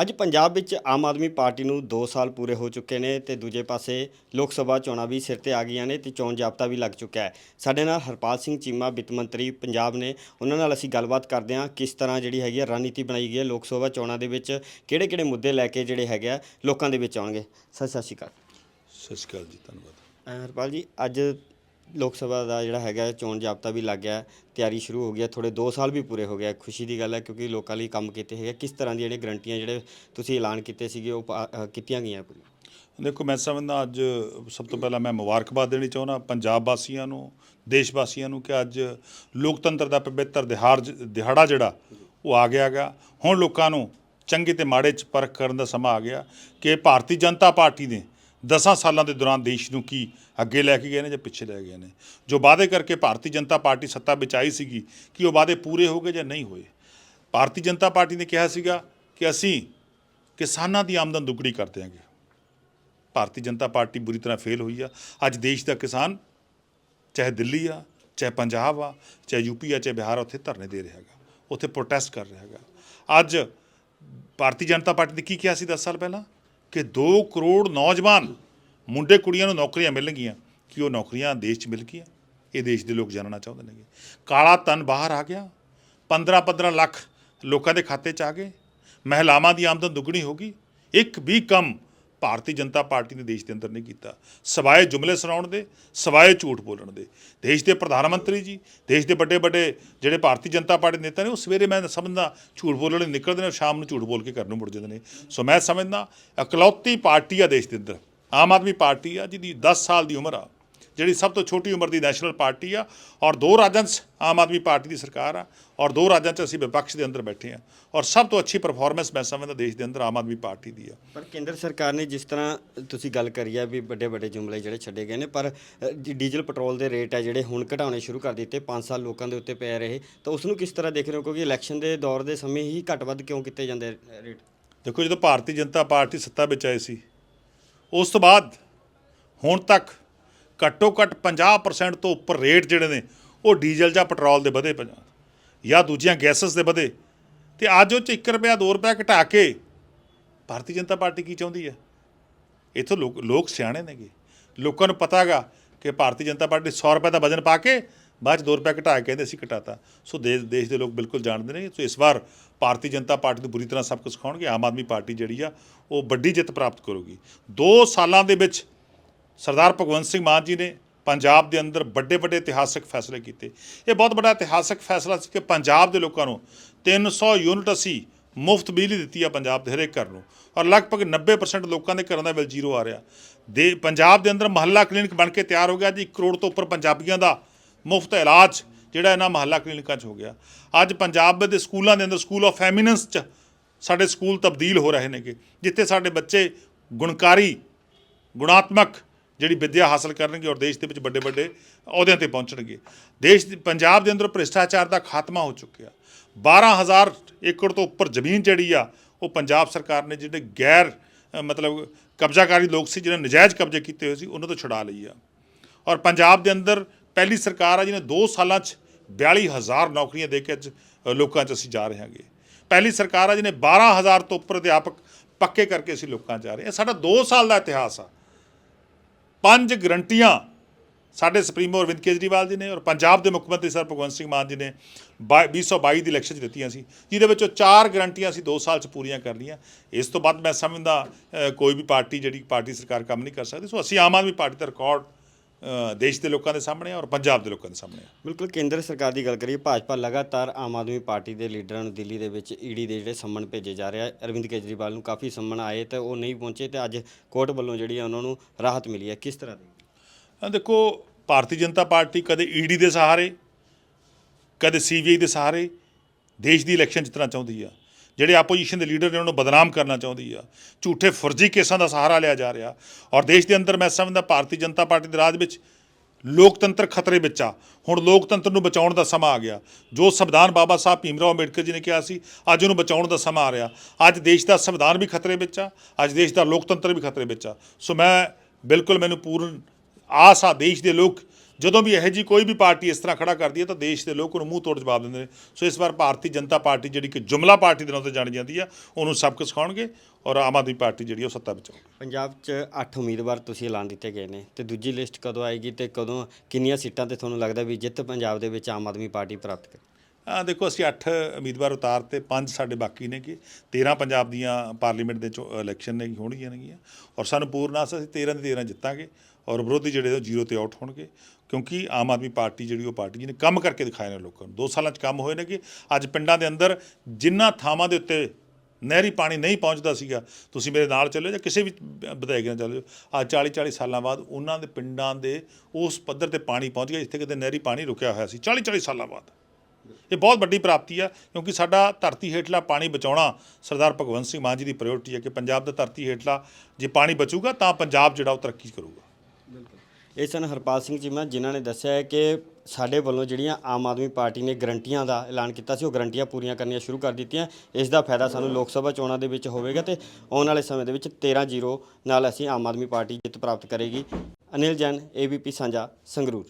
ਅੱਜ ਪੰਜਾਬ ਵਿੱਚ ਆਮ ਆਦਮੀ ਪਾਰਟੀ ਨੂੰ 2 ਸਾਲ ਪੂਰੇ ਹੋ ਚੁੱਕੇ ਨੇ ਤੇ ਦੂਜੇ ਪਾਸੇ ਲੋਕ ਸਭਾ ਚੋਣਾਂ ਵੀ ਸਿਰ ਤੇ ਆ ਗਈਆਂ ਨੇ ਤੇ ਚੋਣ ਜਾਬਤਾ ਵੀ ਲੱਗ ਚੁੱਕਾ ਹੈ। ਸਾਡੇ ਨਾਲ ਹਰਪਾਲ ਸਿੰਘ ਚੀਮਾ ਵਿੱਤ ਮੰਤਰੀ ਪੰਜਾਬ ਨੇ ਉਹਨਾਂ ਨਾਲ ਅਸੀਂ ਗੱਲਬਾਤ ਕਰਦੇ ਹਾਂ ਕਿਸ ਤਰ੍ਹਾਂ ਜਿਹੜੀ ਹੈਗੀ ਹੈ ਰਣਨੀਤੀ ਬਣਾਈ ਗਈ ਹੈ ਲੋਕ ਸਭਾ ਚੋਣਾਂ ਦੇ ਵਿੱਚ ਕਿਹੜੇ ਕਿਹੜੇ ਮੁੱਦੇ ਲੈ ਕੇ ਜਿਹੜੇ ਹੈਗੇ ਆ ਲੋਕਾਂ ਦੇ ਵਿੱਚ ਆਉਣਗੇ। ਸਤਿ ਸਤਿ ਸ਼੍ਰੀ ਅਕਾਲ। ਸਤਿ ਸ਼੍ਰੀ ਅਕਾਲ ਜੀ ਧੰਨਵਾਦ। ਅਹ ਹਰਪਾਲ ਜੀ ਅੱਜ ਲੋਕ ਸਭਾ ਦਾ ਜਿਹੜਾ ਹੈਗਾ ਚੋਣ ਜਾਬਤਾ ਵੀ ਲੱਗ ਗਿਆ, ਤਿਆਰੀ ਸ਼ੁਰੂ ਹੋ ਗਈ ਹੈ, ਥੋੜ੍ਹੇ 2 ਸਾਲ ਵੀ ਪੂਰੇ ਹੋ ਗਏ ਖੁਸ਼ੀ ਦੀ ਗੱਲ ਹੈ ਕਿਉਂਕਿ ਲੋਕਾਂ ਲਈ ਕੰਮ ਕੀਤੇ ਹੈਗੇ, ਕਿਸ ਤਰ੍ਹਾਂ ਦੀਆਂ ਜਿਹੜੀਆਂ ਗਰੰਟੀਆਂ ਜਿਹੜੇ ਤੁਸੀਂ ਐਲਾਨ ਕੀਤੇ ਸੀਗੇ, ਉਹ ਪਾ- ਅਹ, ਕੀਤੀਆਂ ਗਈਆਂ ਪੂਰੀਆਂ? ਦੇਖੋ, ਮੈਂ ਸਮਝਦਾ ਅੱਜ ਸਭ ਤੋਂ ਪਹਿਲਾਂ ਮੈਂ ਮੁਬਾਰਕਬਾਦ ਦੇਣੀ ਚਾਹੁੰਦਾ ਪੰਜਾਬ ਵਾਸੀਆਂ ਨੂੰ, ਦੇਸ਼ ਵਾਸੀਆਂ ਨੂੰ ਕਿ ਅੱਜ ਲੋਕਤੰਤਰ ਦਾ ਪਵਿੱਤਰ ਦਿਹਾੜ ਜ, ਦਿਹਾੜਾ ਜਿਹੜਾ, ਉਹ ਆ ਗਿਆ ਗਾ ਹੁਣ ਲੋਕਾਂ ਨੂੰ ਚੰਗੇ ਤੇ ਮਾੜੇ ਚ ਪਰਖ ਕਰਨ ਦਾ ਸਮਾਂ ਆ ਗਿਆ ਕਿ ਭਾਰਤੀ ਜਨਤਾ ਪਾਰਟੀ ਨੇ 10 ਸਾਲਾਂ ਦੇ ਦੌਰਾਨ ਦੇਸ਼ ਨੂੰ ਕੀ ਅੱਗੇ ਲੈ ਕੇ ਗਏ ਨੇ ਜਾਂ ਪਿੱਛੇ ਲੈ ਗਏ ਨੇ? ਜੋ ਵਾਅਦੇ ਕਰਕੇ ਭਾਰਤੀ ਜਨਤਾ ਪਾਰਟੀ ਸੱਤਾ ਵਿੱਚ ਆਈ ਸੀਗੀ, ਕਿ ਉਹ ਵਾਅਦੇ ਪੂਰੇ ਹੋ ਗਏ ਜਾਂ ਨਹੀਂ ਹੋਏ? ਭਾਰਤੀ ਜਨਤਾ ਪਾਰਟੀ ਨੇ ਕਿਹਾ ਸੀਗਾ ਕਿ ਅਸੀਂ ਕਿਸਾਨਾਂ ਦੀ ਆਮਦਨ ਦੁੱਗਣੀ ਕਰ ਦਿਆਂਗੇ। ਭਾਰਤੀ ਜਨਤਾ ਪਾਰਟੀ ਬੁਰੀ ਤਰ੍ਹਾਂ ਫੇਲ ਹੋਈ ਆ। ਅੱਜ ਦੇਸ਼ ਦਾ ਕਿਸਾਨ ਚਾਹੇ ਦਿੱਲੀ ਆ, ਚਾਹੇ ਪੰਜਾਬ ਆ, ਚਾਹੇ ਯੂਪੀ ਆ, ਚਾਹੇ ਬਿਹਾਰ ਆ, ਉੱਥੇ ਧਰਨੇ ਦੇ ਰਿਹਾ ਹੈਗਾ। ਉੱਥੇ ਪ੍ਰੋਟੈਸਟ ਕਰ ਰਿਹਾ ਹੈਗਾ। ਅੱਜ ਭਾਰਤੀ ਜਨਤਾ ਪਾਰਟੀ ਨੇ ਕੀ ਕਿਹਾ ਸੀ 10 ਸਾਲ ਪਹਿਲਾਂ? ਕਿ 2 ਕਰੋੜ ਨੌਜਵਾਨ ਮੁੰਡੇ ਕੁੜੀਆਂ ਨੂੰ ਨੌਕਰੀਆਂ ਮਿਲਣਗੀਆਂ, ਕਿ ਉਹ ਨੌਕਰੀਆਂ ਦੇਸ਼ 'ਚ ਮਿਲ ਗਈਆਂ? ਇਹ ਦੇਸ਼ ਦੇ ਲੋਕ ਜਾਣਨਾ ਚਾਹੁੰਦੇ ਨੇਗੇ। ਕਾਲਾ ਧਨ ਬਾਹਰ ਆ ਗਿਆ। 15 15 ਲੱਖ ਲੋਕਾਂ ਦੇ ਖਾਤੇ 'ਚ ਆ ਗਏ। ਮਹਿਲਾਵਾਂ ਦੀ ਆਮਦਨ ਦੁੱਗਣੀ ਹੋ ਗਈ। ਇੱਕ ਵੀ ਕੰਮ ਭਾਰਤੀ ਜਨਤਾ ਪਾਰਟੀ ਨੇ ਦੇਸ਼ ਦੇ ਅੰਦਰ ਨਹੀਂ ਕੀਤਾ। ਸਵਾਏ ਜੁਮਲੇ ਸੁਣਾਉਣ ਦੇ, ਸਵਾਏ ਝੂਠ ਬੋਲਣ ਦੇ। ਦੇਸ਼ ਦੇ ਪ੍ਰਧਾਨ ਮੰਤਰੀ ਜੀ, ਦੇਸ਼ ਦੇ ਵੱਡੇ ਵੱਡੇ ਜਿਹੜੇ ਭਾਰਤੀ ਜਨਤਾ ਪਾਰਟੀ ਦੇ ਨੇਤਾ ਨੇ, ਉਹ ਸਵੇਰੇ ਮੈਂ ਸਮਝਦਾ ਝੂਠ ਬੋਲਣ ਲਈ ਨਿਕਲਦੇ ਨੇ ਔਰ ਸ਼ਾਮ ਨੂੰ ਝੂਠ ਬੋਲ ਕੇ ਘਰ ਨੂੰ ਮੁੜ ਜਾਂਦੇ ਨੇ। ਸੋ ਮੈਂ ਸਮਝਦਾ, ਇਕਲੌਤੀ ਪਾਰਟੀ ਆ ਦੇਸ਼ ਦੇ ਅੰਦਰ। ਆਮ ਆਦਮੀ ਪਾਰਟੀ ਆ, ਜਿਹਦੀ 10 ਸਾਲ ਦੀ ਉਮਰ ਆ। ਜਿਹੜੀ ਸਭ ਤੋਂ ਛੋਟੀ ਉਮਰ ਦੀ ਨੈਸ਼ਨਲ ਪਾਰਟੀ ਆ ਔਰ ਦੋ ਰਾਜਾਂ 'ਚ ਆਮ ਆਦਮੀ ਪਾਰਟੀ ਦੀ ਸਰਕਾਰ ਆ ਔਰ ਦੋ ਰਾਜਾਂ 'ਚ ਅਸੀਂ ਵਿਪਕਸ਼ ਦੇ ਅੰਦਰ ਬੈਠੇ ਆ ਔਰ ਸਭ ਤੋਂ ਅੱਛੀ ਪਰਫਾਰਮੈਂਸ ਮੈਂ ਸਮਝਦਾ ਦੇਸ਼ ਦੇ ਅੰਦਰ ਆਮ ਆਦਮੀ ਪਾਰਟੀ ਦੀ ਆ। ਪਰ ਕੇਂਦਰ ਸਰਕਾਰ ਨੇ ਜਿਸ ਤਰ੍ਹਾਂ ਤੁਸੀਂ ਗੱਲ ਕਰੀ ਹੈ ਵੀ ਵੱਡੇ ਵੱਡੇ ਜੁਮਲੇ ਜਿਹੜੇ ਛੱਡੇ ਗਏ ਨੇ ਪਰ ਡੀਜ਼ਲ ਪੈਟਰੋਲ ਦੇ ਰੇਟ ਹੈ ਜਿਹੜੇ ਹੁਣ ਘਟਾਉਣੇ ਸ਼ੁਰੂ ਕਰ ਦਿੱਤੇ 5 ਸਾਲ ਲੋਕਾਂ ਦੇ ਉੱਤੇ ਪੈ ਰਹੇ ਤਾਂ ਉਸ ਨੂੰ ਕਿਸ ਤਰ੍ਹਾਂ ਦੇਖ ਰਹੇ ਹੋ? ਕਿਉਂਕਿ ਇਲੈਕਸ਼ਨ ਦੇ ਦੌਰ ਦੇ ਸਮੇਂ ਹੀ ਘੱਟ ਵੱਧ ਕਿਉਂ ਕੀਤੇ ਜਾਂਦੇ ਰੇਟ? ਦੇਖੋ ਜਦੋਂ ਭਾਰਤੀ ਜਨਤਾ ਪਾਰਟੀ ਸੱਤਾ ਵਿੱਚ ਆਈ ਸੀ ਉਸ ਤੋਂ ਬਾਅਦ ਹੁਣ ਤੱਕ ਘੱਟੋ ਘੱਟ 50% ਤੋਂ ਉੱਪਰ ਰੇਟ ਜਿਹੜੇ ਨੇ, ਉਹ ਡੀਜ਼ਲ ਜਾਂ ਪੈਟਰੋਲ ਦੇ ਵਧੇ ਪਏ ਜਾਂ ਦੂਜੀਆਂ ਗੈਸਸ ਦੇ ਵਧੇ। ਤੇ ਅੱਜ ਉਹ ਚ 1 ਰੁਪਿਆ 2 ਰੁਪਿਆ ਘਟਾ ਕੇ ਭਾਰਤੀ ਜਨਤਾ ਪਾਰਟੀ ਕੀ ਚਾਹੁੰਦੀ ਹੈ? ਇੱਥੋਂ ਲੋਕ ਲੋਕ ਸਿਆਣੇ ਨੇਗੇ। ਲੋਕਾਂ ਨੂੰ ਪਤਾ ਹੈਗਾ ਕਿ ਭਾਰਤੀ ਜਨਤਾ ਪਾਰਟੀ 100 ਰੁਪਏ ਦਾ ਵਜਨ ਪਾ ਕੇ ਬਾਅਦ 'ਚ 2 ਰੁਪਏ ਘਟਾ ਕੇ ਕਹਿੰਦੇ ਅਸੀਂ ਘਟਾਤਾ। ਸੋ ਦੇਸ਼ ਦੇਸ਼ ਦੇ ਲੋਕ ਬਿਲਕੁਲ ਜਾਣਦੇ ਨੇ। ਸੋ ਇਸ ਵਾਰ ਭਾਰਤੀ ਜਨਤਾ ਪਾਰਟੀ ਨੂੰ ਬੁਰੀ ਤਰ੍ਹਾਂ ਸਭ ਕੁਝ ਸਿਖਾਉਣਗੇ। ਆਮ ਆਦਮੀ ਪਾਰਟੀ ਜਿਹੜੀ ਆ, ਉਹ ਵੱਡੀ ਜਿੱਤ ਪ੍ਰਾਪਤ ਕਰੂਗੀ। 2 ਸਾਲਾਂ ਦੇ ਵਿੱਚ ਸਰਦਾਰ ਭਗਵੰਤ ਸਿੰਘ ਮਾਨ ਜੀ ਨੇ ਪੰਜਾਬ ਦੇ ਅੰਦਰ ਵੱਡੇ ਵੱਡੇ ਇਤਿਹਾਸਕ ਫੈਸਲੇ ਕੀਤੇ। ਇਹ ਬਹੁਤ ਵੱਡਾ ਇਤਿਹਾਸਕ ਫੈਸਲਾ ਸੀ ਕਿ ਪੰਜਾਬ ਦੇ ਲੋਕਾਂ ਨੂੰ 300 ਯੂਨਿਟ ਅਸੀਂ ਮੁਫਤ ਬਿਜਲੀ ਦਿੱਤੀ ਆ ਪੰਜਾਬ ਦੇ ਹਰੇਕ ਘਰ ਨੂੰ ਔਰ ਲਗਭਗ 90% ਲੋਕਾਂ ਦੇ ਘਰਾਂ ਦਾ ਬਿੱਲ ਜ਼ੀਰੋ ਆ ਰਿਹਾ। ਦੇ ਪੰਜਾਬ ਦੇ ਅੰਦਰ ਮਹੱਲਾ ਕਲੀਨਿਕ ਬਣ ਕੇ ਤਿਆਰ ਹੋ ਗਿਆ ਜੀ। 1 ਕਰੋੜ ਤੋਂ ਉੱਪਰ ਪੰਜਾਬੀਆਂ ਦਾ ਮੁਫਤ ਇਲਾਜ ਜਿਹੜਾ ਇਹਨਾਂ ਮਹੱਲਾ ਕਲੀਨਿਕਾਂ 'ਚ ਹੋ ਗਿਆ। ਅੱਜ ਪੰਜਾਬ ਦੇ ਸਕੂਲਾਂ ਦੇ ਅੰਦਰ ਸਕੂਲ ਆਫ ਫੈਮਿਨੈਂਸ 'ਚ ਸਾਡੇ ਸਕੂਲ ਤਬਦੀਲ ਹੋ ਰਹੇ ਨੇਗੇ, ਜਿੱਥੇ ਸਾਡੇ ਬੱਚੇ ਗੁਣਕਾਰੀ, ਗੁਣਾਤਮਕ ਜਿਹੜੀ ਵਿੱਦਿਆ ਹਾਸਲ ਕਰਨਗੇ ਔਰ ਦੇਸ਼ ਦੇ ਵਿੱਚ ਵੱਡੇ ਵੱਡੇ ਅਹੁਦਿਆਂ ਤੇ ਪਹੁੰਚਣਗੇ। ਦੇਸ਼ ਪੰਜਾਬ ਦੇ ਅੰਦਰ ਭ੍ਰਿਸ਼ਟਾਚਾਰ ਦਾ ਖਾਤਮਾ ਹੋ ਚੁੱਕਿਆ। 12000 ਏਕੜ ਤੋਂ ਉੱਪਰ ਜ਼ਮੀਨ ਜਿਹੜੀ ਆ, ਉਹ ਪੰਜਾਬ ਸਰਕਾਰ ਨੇ ਜਿਹੜੇ ਗੈਰ ਮਤਲਬ ਕਬਜ਼ਾਕਾਰੀ ਲੋਕ ਸੀ, ਜਿਹਨਾਂ ਨਜਾਇਜ਼ ਕਬਜ਼ੇ ਕੀਤੇ ਹੋਏ ਸੀ, ਉਹਨਾਂ ਤੋਂ ਛੁਡਾ ਲਈ ਆ। ਔਰ ਪੰਜਾਬ ਦੇ ਅੰਦਰ ਪਹਿਲੀ ਸਰਕਾਰ ਆ, ਜਿਹਨੇ 2 ਸਾਲਾਂ 'ਚ 42000 ਨੌਕਰੀਆਂ ਦੇ ਕੇ ਅੱਜ ਲੋਕਾਂ 'ਚ ਅਸੀਂ ਜਾ ਰਹੇ ਹਾਂਗੇ। ਪਹਿਲੀ ਸਰਕਾਰ ਆ, ਜਿਹਨੇ 12000 ਤੋਂ ਉੱਪਰ ਅਧਿਆਪਕ ਪੱਕੇ ਕਰਕੇ ਅਸੀਂ ਲੋਕਾਂ 'ਚ ਜਾ ਰਹੇ ਹਾਂ। ਸਾਡਾ 2 ਸਾਲ ਦਾ ਇਤਿਹਾਸ ਆ। ਪੰਜ ਗਰੰਟੀਆਂ ਸਾਡੇ ਸੁਪਰੀਮੋ ਅਰਵਿੰਦ ਕੇਜਰੀਵਾਲ ਜੀ ਨੇ ਔਰ ਪੰਜਾਬ ਦੇ ਮੁੱਖ ਮੰਤਰੀ ਸਰ ਭਗਵੰਤ ਸਿੰਘ ਮਾਨ ਜੀ ਨੇ ਬਾ- 2022 ਦੀ ਇਲੈਕਸ਼ਨ 'ਚ ਦਿੱਤੀਆਂ ਸੀ, ਜਿਹਦੇ ਵਿੱਚੋਂ ਚਾਰ ਗਰੰਟੀਆਂ ਅਸੀਂ 2 ਸਾਲ 'ਚ ਪੂਰੀਆਂ ਕਰ ਲਈਆਂ। ਇਸ ਤੋਂ ਬਾਅਦ ਮੈਂ ਸਮਝਦਾ ਕੋਈ ਵੀ ਪਾਰਟੀ ਜਿਹੜੀ ਪਾਰਟੀ ਸਰਕਾਰ ਕੰਮ ਨਹੀਂ ਕਰ ਸਕਦੀ, ਸੋ ਅਸੀਂ ਆਮ ਆਦਮੀ ਪਾਰਟੀ ਦਾ ਰਿਕਾਰਡ ਦੇਸ਼ ਦੇ ਲੋਕਾਂ ਦੇ ਸਾਹਮਣੇ ਆ ਔਰ ਪੰਜਾਬ ਦੇ ਲੋਕਾਂ ਦੇ ਸਾਹਮਣੇ ਆ। ਬਿਲਕੁਲ ਕੇਂਦਰ ਸਰਕਾਰ ਦੀ ਗੱਲ ਕਰੀਏ ਭਾਜਪਾ ਲਗਾਤਾਰ ਆਮ ਆਦਮੀ ਪਾਰਟੀ ਦੇ ਲੀਡਰਾਂ ਨੂੰ ਦਿੱਲੀ ਦੇ ਵਿੱਚ ਈਡੀ ਦੇ ਜਿਹੜੇ ਸੰਮਨ ਭੇਜੇ ਜਾ ਰਿਹਾ ਅਰਵਿੰਦ ਕੇਜਰੀਵਾਲ ਨੂੰ ਕਾਫੀ ਸੰਮਨ ਆਏ ਤੇ ਉਹ ਨਹੀਂ ਪਹੁੰਚੇ ਤੇ ਅੱਜ ਕੋਰਟ ਵੱਲੋਂ ਜਿਹੜੀ ਆ ਉਹਨਾਂ ਨੂੰ ਰਾਹਤ ਮਿਲੀ ਹੈ। ਕਿਸ ਤਰ੍ਹਾਂ ਦੀ ਆ ਦੇਖੋ ਭਾਰਤੀ ਜਨਤਾ ਪਾਰਟੀ ਕਦੇ ਈਡੀ ਦੇ ਸਹਾਰੇ ਕਦੇ ਸੀਬੀਆਈ ਦੇ ਸਹਾਰੇ ਦੇਸ਼ ਦੀ ਇਲੈਕਸ਼ਨ ਜਿੱਤਣਾ ਚਾਹੁੰਦੀ ਆ। ਜਿਹੜੇ ਆਪੋਜੀਸ਼ਨ ਦੇ ਲੀਡਰ ਨੇ ਉਹਨਾਂ ਨੂੰ ਬਦਨਾਮ ਕਰਨਾ ਚਾਹੁੰਦੀ ਆ। ਝੂਠੇ ਫਰਜ਼ੀ ਕੇਸਾਂ ਦਾ ਸਹਾਰਾ ਲਿਆ ਜਾ ਰਿਹਾ। ਔਰ ਦੇਸ਼ ਦੇ ਅੰਦਰ ਮੈਂ ਸਮਝਦਾ ਭਾਰਤੀ ਜਨਤਾ ਪਾਰਟੀ ਦੇ ਰਾਜ ਵਿੱਚ ਲੋਕਤੰਤਰ ਖਤਰੇ ਵਿੱਚ ਆ। ਹੁਣ ਲੋਕਤੰਤਰ ਨੂੰ ਬਚਾਉਣ ਦਾ ਸਮਾਂ ਆ ਗਿਆ। ਜੋ ਸੰਵਿਧਾਨ ਬਾਬਾ ਸਾਹਿਬ ਭੀਮਰਾਓ ਅੰਬੇਡਕਰ ਜੀ ਨੇ ਕਿਹਾ ਸੀ, ਅੱਜ ਉਹਨੂੰ ਬਚਾਉਣ ਦਾ ਸਮਾਂ ਆ ਰਿਹਾ। ਅੱਜ ਦੇਸ਼ ਦਾ ਸੰਵਿਧਾਨ ਵੀ ਖਤਰੇ ਵਿੱਚ ਆ, ਅੱਜ ਦੇਸ਼ ਦਾ ਲੋਕਤੰਤਰ ਵੀ ਖਤਰੇ ਵਿੱਚ ਆ। ਸੋ ਮੈਂ ਬਿਲਕੁਲ ਮੈਨੂੰ ਪੂਰਨ ਆਸ ਆ ਦੇਸ਼ ਦੇ ਲੋਕ ਜਦੋਂ ਵੀ ਇਹੋ ਜੀ ਕੋਈ ਵੀ ਪਾਰਟੀ ਇਸ ਤਰ੍ਹਾਂ ਖੜਾ ਕਰਦੀ ਹੈ ਤਾਂ ਦੇਸ਼ ਦੇ ਲੋਕ ਉਹਨੂੰ ਮੂੰਹ ਤੋੜ ਜਵਾਬ ਦਿੰਦੇ ਨੇ। ਸੋ ਇਸ ਵਾਰ ਭਾਰਤੀ ਜਨਤਾ ਪਾਰਟੀ ਜਿਹੜੀ ਕਿ ਜੁਮਲਾ ਪਾਰਟੀ ਦੇ ਨਾਂ ਤੇ ਜਾਣੀ ਜਾਂਦੀ ਆ ਉਹਨੂੰ ਸਬਕ ਸਿਖਾਉਣਗੇ ਔਰ ਆਮ ਆਦਮੀ ਪਾਰਟੀ ਜਿਹੜੀ ਉਹ ਸੱਤਾ ਵਿੱਚ ਆਊਗੀ। ਪੰਜਾਬ 'ਚ 8 ਉਮੀਦਵਾਰ ਤੁਸੀਂ ਐਲਾਨ ਦਿੱਤੇ ਗਏ ਨੇ ਤੇ ਦੂਜੀ ਲਿਸਟ ਕਦੋਂ ਆਏਗੀ ਤੇ ਕਦੋਂ ਕਿੰਨੀਆਂ ਸੀਟਾਂ ਤੇ ਤੁਹਾਨੂੰ ਲੱਗਦਾ ਵੀ ਜਿੱਤ ਪੰਜਾਬ ਦੇ ਵਿੱਚ ਆਮ ਆਦਮੀ ਪਾਰਟੀ ਪ੍ਰਾਪਤ ਕਰ? ਆ ਦੇਖੋ ਅਸੀਂ 8 ਉਮੀਦਵਾਰ ਉਤਾਰ ਤੇ 5 ਸਾਡੇ ਬਾਕੀ ਨੇ ਕਿ 13 ਪੰਜਾਬ ਦੀਆਂ ਪਾਰਲੀਮੈਂਟ ਦੇ ਚੋਂ ਇਲੈਕਸ਼ਨ ਨੇ ਹੋਣਗੀਆਂ ਨੇਗੀਆਂ। ਔਰ ਸਾਨੂੰ ਪੂਰਨ ਆਸ ਅਸੀਂ 13 ਦੇ 13 ਜਿੱਤਾਂਗੇ ਔਰ ਵਿਰੋਧੀ ਜਿਹੜੇ ਉਹ ਜ਼ੀਰੋ ਤੇ ਆਊਟ ਹੋਣਗੇ। ਕਿਉਂਕਿ ਆਮ ਆਦਮੀ ਪਾਰਟੀ ਜਿਹੜੀ ਉਹ ਪਾਰਟੀ ਜਿਹਨੇ ਕੰਮ ਕਰਕੇ ਦਿਖਾਏ ਨੇ ਲੋਕਾਂ ਨੂੰ। 2 ਸਾਲਾਂ 'ਚ ਕੰਮ ਹੋਏ ਨੇ ਕਿ ਅੱਜ ਪਿੰਡਾਂ ਦੇ ਅੰਦਰ ਜਿੰਨਾ ਥਾਵਾਂ ਦੇ ਉੱਤੇ ਨਹਿਰੀ ਪਾਣੀ ਨਹੀਂ ਪਹੁੰਚਦਾ ਸੀਗਾ, ਤੁਸੀਂ ਮੇਰੇ ਨਾਲ ਚੱਲਿਓ ਜਾਂ ਕਿਸੇ ਵੀ ਵਿਧਾਇਕ ਨਾਲ ਚੱਲਿਓ ਆ 40 40 ਸਾਲਾਂ ਬਾਅਦ ਉਹਨਾਂ ਦੇ ਪਿੰਡਾਂ ਦੇ ਉਸ ਪੱਧਰ ਤੇ ਪਾਣੀ ਪਹੁੰਚ ਗਿਆ, ਜਿੱਥੇ ਕਿਤੇ ਨਹਿਰੀ ਪਾਣੀ ਰੁਕਿਆ ਹੋਇਆ ਸੀ 40 40 ਸਾਲਾਂ ਬਾਅਦ। ਇਹ ਬਹੁਤ ਵੱਡੀ ਪ੍ਰਾਪਤੀ ਆ, ਕਿਉਂਕਿ ਸਾਡਾ ਧਰਤੀ ਹੇਠਲਾ ਪਾਣੀ ਬਚਾਉਣਾ ਸਰਦਾਰ ਭਗਵੰਤ ਸਿੰਘ ਮਾਨ ਜੀ ਦੀ ਪ੍ਰਾਇੋਰਟੀ ਹੈ ਕਿ ਪੰਜਾਬ ਦਾ ਧਰਤੀ ਹੇਠਲਾ ਜੇ ਪਾਣੀ ਬਚੂਗਾ ਤਾਂ ਪੰਜਾਬ ਜਿਹੜਾ ਉਹ ਤਰੱਕੀ ਕਰੂਗਾ। ਇਹ ਸਨ ਹਰਪਾਲ ਸਿੰਘ ਚੀਮਾ ਜਿਨ੍ਹਾਂ ਨੇ ਦੱਸਿਆ ਹੈ ਕਿ ਸਾਡੇ ਵੱਲੋਂ ਜਿਹੜੀਆਂ ਆਮ ਆਦਮੀ ਪਾਰਟੀ ਨੇ ਗਰੰਟੀਆਂ ਦਾ ਐਲਾਨ ਕੀਤਾ ਸੀ, ਉਹ ਗਰੰਟੀਆਂ ਪੂਰੀਆਂ ਕਰਨੀਆਂ ਸ਼ੁਰੂ ਕਰ ਦਿੱਤੀਆਂ। ਇਸ ਦਾ ਫਾਇਦਾ ਸਾਨੂੰ ਲੋਕ ਸਭਾ ਚੋਣਾਂ ਦੇ ਵਿੱਚ ਹੋਵੇਗਾ ਤੇ ਆਉਣ ਵਾਲੇ ਸਮੇਂ ਦੇ ਵਿੱਚ 13-0 ਨਾਲ ਅਸੀਂ ਆਮ ਆਦਮੀ ਪਾਰਟੀ ਜਿੱਤ ਪ੍ਰਾਪਤ ਕਰੇਗੀ। ਅਨਿਲ ਜੈਨ, ਏਬੀਪੀ ਸਾਂਝਾ, ਸੰਗਰੂਰ।